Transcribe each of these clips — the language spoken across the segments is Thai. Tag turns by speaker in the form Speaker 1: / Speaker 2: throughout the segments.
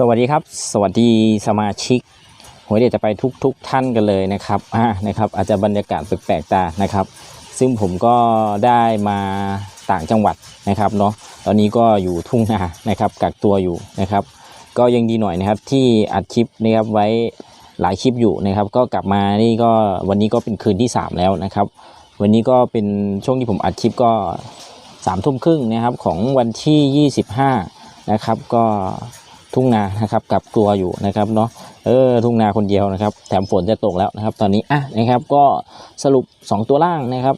Speaker 1: สวัสดีครับ สวัสดีสมาชิกหัวเดียวจะไปทุกทุกๆท่านกันเลยนะครับอ่านะครับ อาจจะบรรยากาศแปลกๆตานะครับ ซึ่งผมก็ได้มาต่างจังหวัดนะครับเนาะตอนนี้ก็อยู่ทุ่งนานะครับกักตัวอยู่นะครับ ก็ยังดีหน่อยนะครับที่อัดคลิปนะครับไว้หลายคลิปอยู่นะครับ ก็กลับมานี่ก็วันนี้ก็เป็นคืนที่ 3 แล้วนะครับ วันนี้ก็เป็นช่วงที่ผมอัดคลิปก็สามทุ่มครึ่งนะครับของวันที่ 25นะครับก็ ทุ่งนานะครับกับกลัวอยู่นะครับเนาะเออทุ่งนาคนเดียวนะครับ แถมฝนจะตกแล้วนะครับ ตอนนี้อะนะครับก็สรุป 2 ตัวล่างนะครับ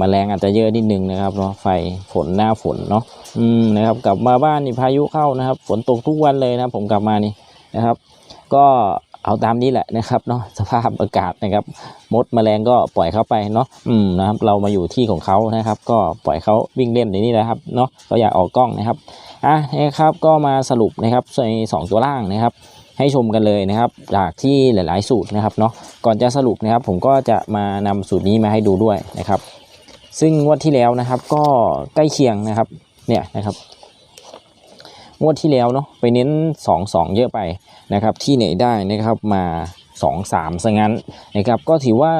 Speaker 1: มแมลงอาจจะเยอะนิดนึงนะครับเนาะไฟฝนหน้าฝนเนาะอืมนะครับ กลับมาบ้านนี่พายุเข้านะครับ ฝนตกทุกวันเลยนะครับผมกลับมานี่นะครับ ก็เอาตามนี้แหละนะครับเนาะสภาพอากาศนะครับ มดแมลงก็ปล่อยเขาไปเนาะอืมนะครับ เรามาอยู่ที่ของเขานะครับ ก็ปล่อยเขาวิ่งเล่นในนี้นะครับเนาะเขาอยากออกกล้องนะครับ อะนะครับก็มาสรุปนะครับในสองตัวล่างนะครับ ให้ชมกันเลยนะครับ จากที่หลาย ๆ สูตรนะครับเนาะก่อนจะสรุปนะครับ ผมก็จะมานำสูตรนี้มาให้ดูด้วยนะครับ ซึ่งงวดที่แล้วนะครับก็ใกล้เคียงนะครับเนี่ยนะครับงวดที่แล้วเนาะไปเน้น 2 2 เยอะไปนะครับ ที่ไหนได้นะครับมา 2 3ซะงั้นนะครับก็ถือว่า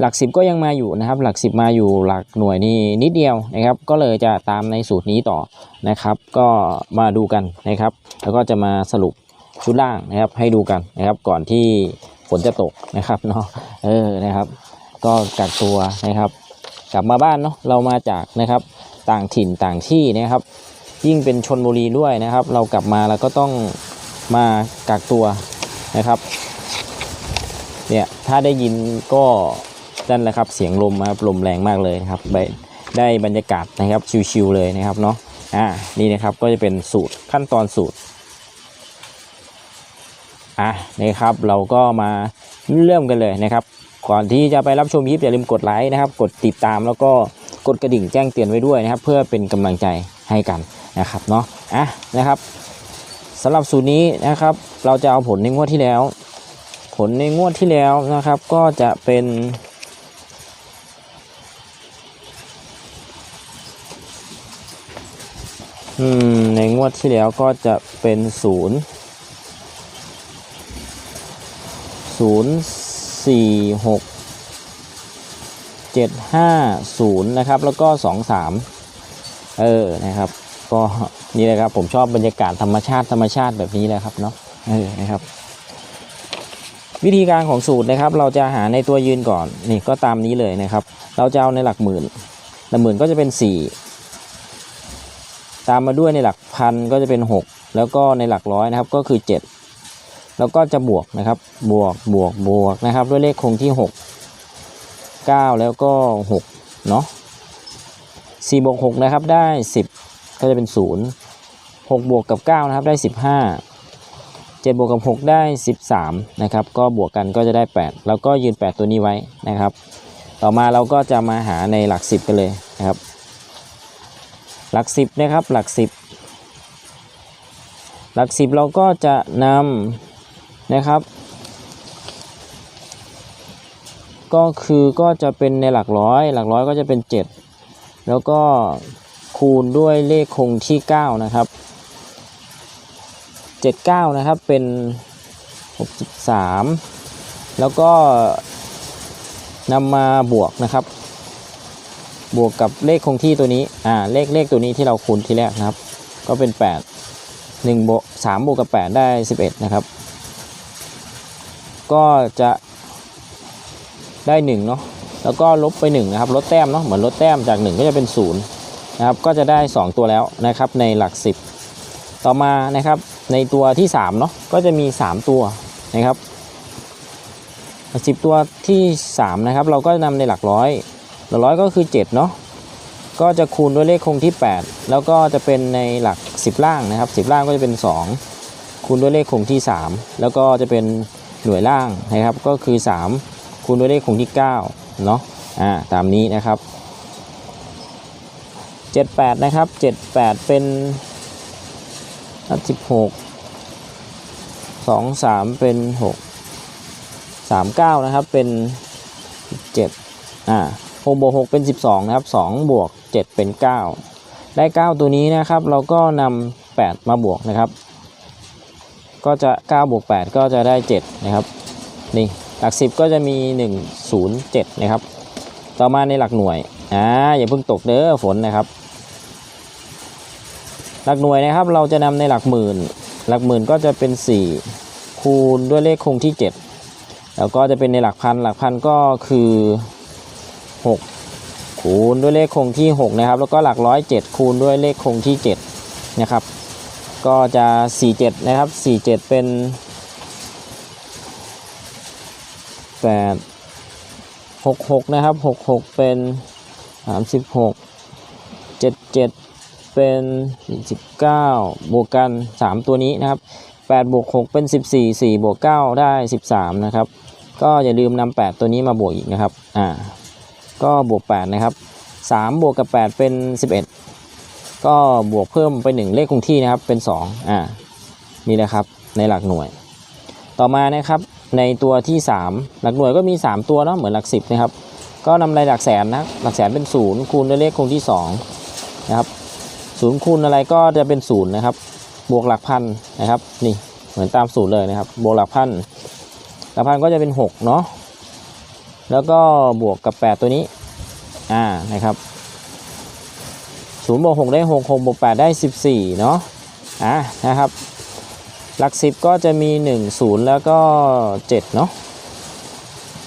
Speaker 1: หลัก 10 ก็ยังมาอยู่นะครับ หลัก 10 มาอยู่หลักหน่วยนี่นิดเดียวนะครับ ก็เลยจะตามในสูตรนี้ต่อนะครับ ก็มาดูกันนะครับ แล้วก็จะมาสรุปชุดล่างนะครับให้ดูกันนะครับก่อนที่ฝนจะตกนะครับเนาะเออนะครับ ก็กักตัวนะครับ กลับมาบ้านเนาะเรามาจากนะครับต่างถิ่นต่างที่นะครับ ยิ่งเป็นชนบุรีด้วยนะครับ เรากลับมาแล้วก็ต้องมากักตัวนะครับ เนี่ยถ้าได้ยินก็นั่นแหละครับเสียงลมนะครับลมแรงมากเลยครับได้ได้บรรยากาศนะครับชิวๆเลยนะครับเนาะอ่านี่นะครับก็จะเป็นสูตรขั้นตอนสูตรอะนี่ครับเราก็มาเริ่มกันเลยนะครับ ก่อนที่จะไปรับชมคลิปอย่าลืมกดไลค์นะครับ กดติดตามแล้วก็กดกระดิ่งแจ้งเตือนไว้ด้วยนะครับ เพื่อเป็นกำลังใจให้กันนะครับเนาะอะนะครับสำหรับสูตรนี้นะครับ เราจะเอาผลในงวดที่แล้ว ลในงวดที่แล้วนะครับ ก็จะเป็นอืมในงวดที่แล้วก็จะเป็นศูนย์ศูนย์สี่หกเจ็ดห้าศูนย์นะครับ แล้วก็สองสามเออนะครับ ก็นี่เลยครับผมชอบบรรยากาศธรรมชาติธรรมชาติแบบนี้แหละครับเนาะเออนะครับ วิธีการของสูตรนะครับ เราจะหาในตัวยืนก่อนนี่ก็ตามนี้เลยนะครับ เราจะเอาในหลักหมื่นหลักหมื่นก็จะเป็น 4 ตามมาด้วยในหลักพันก็จะเป็น 6 แล้วก็ในหลักร้อยนะครับก็คือ 7 แล้วก็จะบวกนะครับบวกบวกบวกนะครับ ด้วยเลขคงที่ 6 9 แล้วก็6เนาะ4บวก6นะครับได้ 10 ก็จะเป็น 0 6 บวกกับ 9 นะครับได้ 15 7บวกกับ6ได้ 13นะครับก็บวกกันก็จะได้ 8 แล้วก็ยืน 8 ตัวนี้ไว้นะครับ ต่อมาเราก็จะมาหาในหลัก 10 กันเลยนะครับ หลัก 10 นะครับหลัก 10 หลัก 10 เราก็จะนำนะครับ ก็คือก็จะเป็นในหลักร้อย หลักร้อยก็จะเป็น 7 แล้วก็คูณด้วยเลขคงที่ 9 นะครับ 79 นะครับ เป็น 63 แล้วก็นำมาบวกนะครับ บวกกับเลขคงที่ตัวนี้ อ่า เลขเลขตัวนี้ที่เราคูณทีแรกนะครับ ก็เป็น 8 1บวก3บวกกับ 8 ได้ 11 นะครับ ก็จะได้ 1 เนาะแล้วก็ลบไป1นะครับ ลดแต้มเนาะ เหมือนลดแต้มจาก 1 ก็จะเป็น 0 นะครับ ก็จะได้ 2 ตัวแล้วนะครับ ในหลัก 10 ต่อมานะครับ ในตัวที่3เนาะก็จะมี 3 ตัวนะครับ10 ตัวที่ 3 นะครับ เราก็นำในหลักร้อยหลักร้อยก็คือ7เนาะก็จะคูณด้วยเลขคงที่ 8 แล้วก็จะเป็นในหลัก 10 ล่างนะครับ 10 ล่างก็จะเป็น 2 คูณด้วยเลขคงที่ 3 แล้วก็จะเป็นหน่วยล่างนะครับ ก็คือ 3 คูณด้วยเลขคงที่9เนาะอ่าตามนี้นะครับ 78 นะครับ 78 เป็นนับ สองสามเป็นหกสามเก้านะครับเป็นเจ็ดอ่าหกบวกหกเป็นสิบสองนะครับสองบวกเจ็ดเป็นเก้าได้เก้าตัวนี้นะครับ เราก็นำแปดมาบวกนะครับ ก็จะ9บวก8ก็จะได้7นะครับนี่หลัก10ก็จะมี1 0 7นะครับต่อมาในหลักหน่วยอ่าอย่าเพิ่งตกเด้อฝนนะครับ หลักหน่วยนะครับเราจะนำในหลักหมื่น หลักหมื่นก็จะเป็น 4 คูณด้วยเลขคงที่ 7 แล้วก็จะเป็นในหลักพันหลักพันก็คือ 6 คูณด้วยเลขคงที่ 6 นะครับ แล้วก็หลักร้อย7คูณด้วยเลขคงที่ 7 นะครับ ก็จะ 47 นะครับ 47 เป็น 8 66 นะครับ 66 เป็น 36 77 เป็น49บวกกัน 3 ตัวนี้นะครับ8บวก6เป็น 14 4บวก9ได้ 13 นะครับ ก็อย่าลืมนำ8ตัวนี้มาบวกอีกนะครับอ่าก็บวก 8 นะครับ 3 บวกกับ 8 เป็น 11 ก็บวกเพิ่มไป 1 เลขคงที่นะครับเป็น 2 อ่านี่แหละครับในหลักหน่วย ต่อมานะครับในตัวที่ 3 หลักหน่วยก็มี 3 ตัวเนาะเหมือนหลัก 10 นะครับ ก็นำรายหลักแสนนะหลักแสนเป็น 0 คูณด้วยเลขคงที่2นะครับ 0คูณอะไรก็จะเป็น0นย์นะครับ บวกหลักพันนะครับ นี่เหมือนตามสูตรเลยนะครับ บวกหลักพันหลักพันก็จะเป็น6เนาะแล้วก็บวกกับ 8 ตัวนี้อ่านะครับ0บวก6ได้6 6บวก8ได้14เนาะอ่านะครับ หลัก10ก็จะมี1 0แล้วก็7เนาะ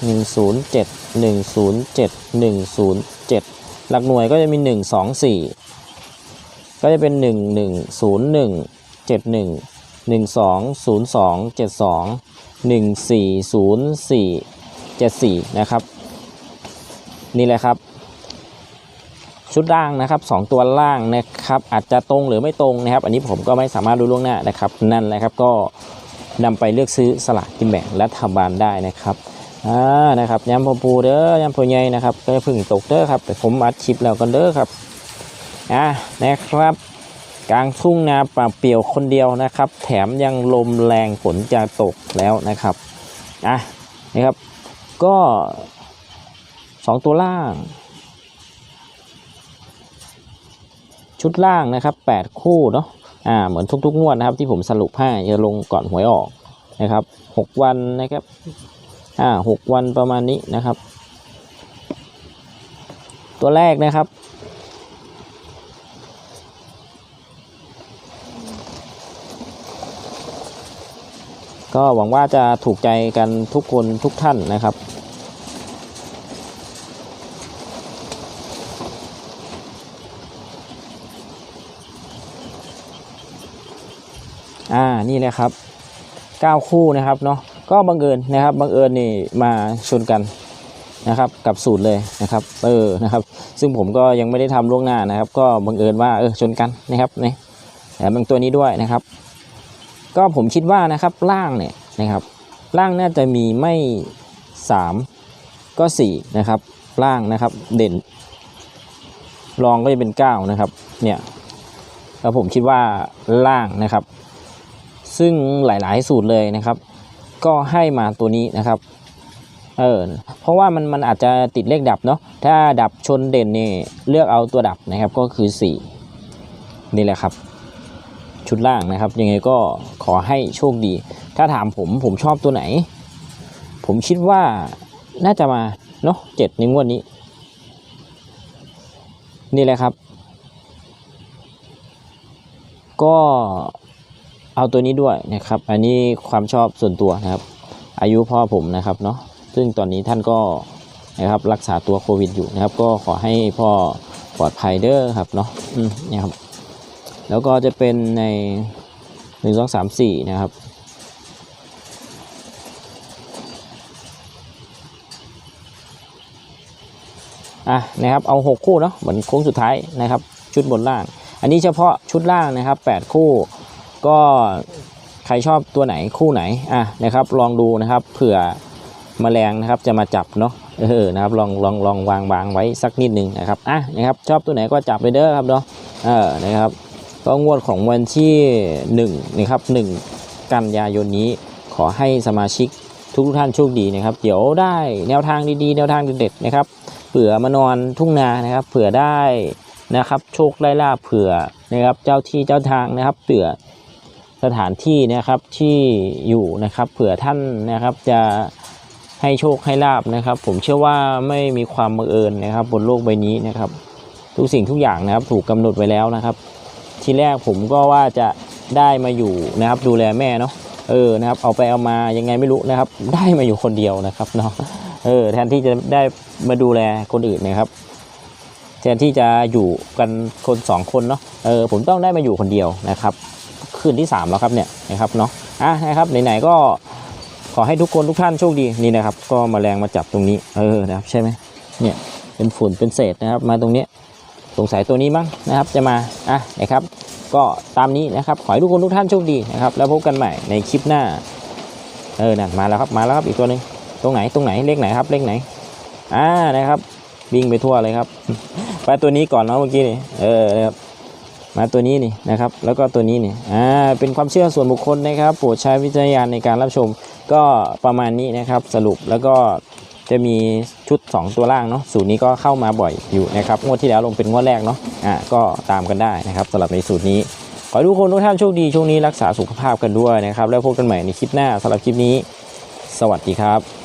Speaker 1: 1 0 7 1 0 7 1 0 7หลักหน่วยก็จะมี1 2 4 ก็จะเป็น 1 1 0 1 7 1 1 2 0 2 7 2 1 4 0 4 7 4 นะครับ นี่แหละครับ ชุดล่างนะครับ 2 ตัวล่างนะครับ อาจจะตรงหรือไม่ตรงนะครับ อันนี้ผมก็ไม่สามารถรู้ล่วงหน้านะครับ นั่นแหละครับก็นำไปเลือกซื้อสลากกินแบ่งรัฐบาลได้นะครับอ่านะครับย้ำพอปูเด้อย้ำพอใหญ่นะครับก็พึ่งตกเด้อครับแต่ผมอัดคลิปแล้วกันเด้อครับ อ่านะครับกลางทุ่งนาป่าเปี่ยวคนเดียวนะครับ แถมยังลมแรงฝนจะตกแล้วนะครับอะนะครับ ก็สองตัวล่าง ชุดล่างนะครับ 8 คู่เนาะอ่าเหมือนทุกๆงวดนะครับ ที่ผมสรุปให้จะลงก่อนหวยออกนะครับ 6 วันนะครับอ่า6วันประมาณนี้นะครับ ตัวแรกนะครับ ก็หวังว่าจะถูกใจกันทุกคนทุกท่านนะครับอ่านี่แหละครับ9คู่นะครับเนาะก็บังเอิญนะครับบังเอิญนี่มาชนกันนะครับกับสูตรเลยนะครับเออนะครับ ซึ่งผมก็ยังไม่ได้ทำล่วงหน้านะครับ ก็บังเอิญว่าเออชนกันนะครับนี่แถมบางตัวนี้ด้วยนะครับ ก็ผมคิดว่านะครับล่างเนี่ยนะครับล่างน่าจะมีไม่ 3 ก็ 4 นะครับ ล่างนะครับเด่นรองก็จะเป็น 9 นะครับเนี่ยแล้วผมคิดว่าล่างนะครับ ซึ่งหลายๆสูตรเลยนะครับ ก็ให้มาตัวนี้นะครับเออเพราะว่ามันมันอาจจะติดเลขดับเนาะถ้าดับชนเด่นนี่เลือกเอาตัวดับนะครับก็คือ 4 นี่แหละครับ ชุดล่างนะครับ ยังไงก็ขอให้โชคดี ถ้าถามผมผมชอบตัวไหน ผมคิดว่าน่าจะมาเนาะเจ็ดในงวดนี้ นี่แหละครับ ก็เอาตัวนี้ด้วยนะครับ อันนี้ความชอบส่วนตัวนะครับ อายุพ่อผมนะครับเนาะซึ่งตอนนี้ท่านก็นะครับรักษาตัวโควิดอยู่นะครับ ก็ขอให้พ่อปลอดภัยเด้อครับเนาะอืมนี่ครับ แล้วก็จะเป็นในหนึ่งสอามสี่นะครับ อะนะครับเอา 6 คู่เนาะเหมือนโค้งสุดท้ายนะครับ ชุดบนล่าง อันนี้เฉพาะชุดล่างนะครับ 8 คู่ก็ใครชอบตัวไหนคู่ไหนอะนะครับลองดูนะครับเผื่อแมลงนะครับจะมาจับเนาะเออนะครับลองลองลองวางวางไว้สักนิดหนึ่งนะครับอะนะครับชอบตัวไหนก็จับไปเด้อครับเนาะเออนะครับ ก็งวดของวันที่1นะครับ1กันยายนนี้ขอให้สมาชิกทุกท่านโชคดีนะครับ เดี๋ยวได้แนวทางดีๆ แนวทางเด็ดๆนะครับเผื่อมานอนทุ่งนานะครับเผื่อได้นะครับ โชคไล่ลาเผื่อนะครับเจ้าที่เจ้าทางนะครับเผื่อสถานที่นะครับที่อยู่นะครับ เผื่อท่านนะครับจะให้โชคให้ลาบนะครับ ผมเชื่อว่าไม่มีความบังเอิญนะครับ บนโลกใบนี้นะครับ ทุกสิ่งทุกอย่างนะครับ ถูกกำหนดไว้แล้วนะครับ ทีแรกผมก็ว่าจะได้มาอยู่นะครับ ดูแลแม่เนาะเออนะครับ เอาไปเอามายังไงไม่รู้นะครับ ได้มาอยู่คนเดียวนะครับเนาะเออแทนที่จะได้มาดูแลคนอื่นนะครับแทนที่จะอยู่กันคนสองคนเนาะเออผมต้องได้มาอยู่คนเดียวนะครับ คืนที่สามแล้วครับเนี่ยนะครับเนาะอะนะครับไหนๆก็ขอให้ทุกคนทุกท่านโชคดีนี่นะครับ ก็มาแมลงมาจับตรงนี้เออนะครับใช่ไหมเนี่ยเป็นฝุ่นเป็นเศษนะครับ มาตรงเนี้ย สงสัยตัวนี้มั้งนะครับ จะมาอะนะครับ ก็ตามนี้นะครับ ขอให้ทุกคนทุกท่านโชคดีนะครับ แล้วพบกันใหม่ในคลิปหน้า เออนั่นมาแล้วครับมาแล้วครับอีกตัวหนึ่งตรงไหนตรงไหนเลขไหนครับเลขไหนอ่านะครับวิ่งไปทั่วเลยครับไปตัวนี้ก่อนเนาะเมื่อกี้นี่เออนะครับมาตัวนี้นี่นะครับ แล้วก็ตัวนี้นี่อ่าเป็นความเชื่อส่วนบุคคลนะครับโปรดใช้วิจารณญาณในการรับชมก็ประมาณนี้นะครับ สรุปแล้วก็ จะมีชุด 2 ตัวล่างเนาะสูตรนี้ก็เข้ามาบ่อยอยู่นะครับงวดที่แล้วลงเป็นงวดแรกเนาะอะก็ตามกันได้นะครับสำหรับในสูตรนี้ขอให้ทุกคนทุกท่านโชคดีช่วงนี้รักษาสุขภาพกันด้วยนะครับ แล้วพบกันใหม่ในคลิปหน้าสำหรับคลิปนี้ สวัสดีครับ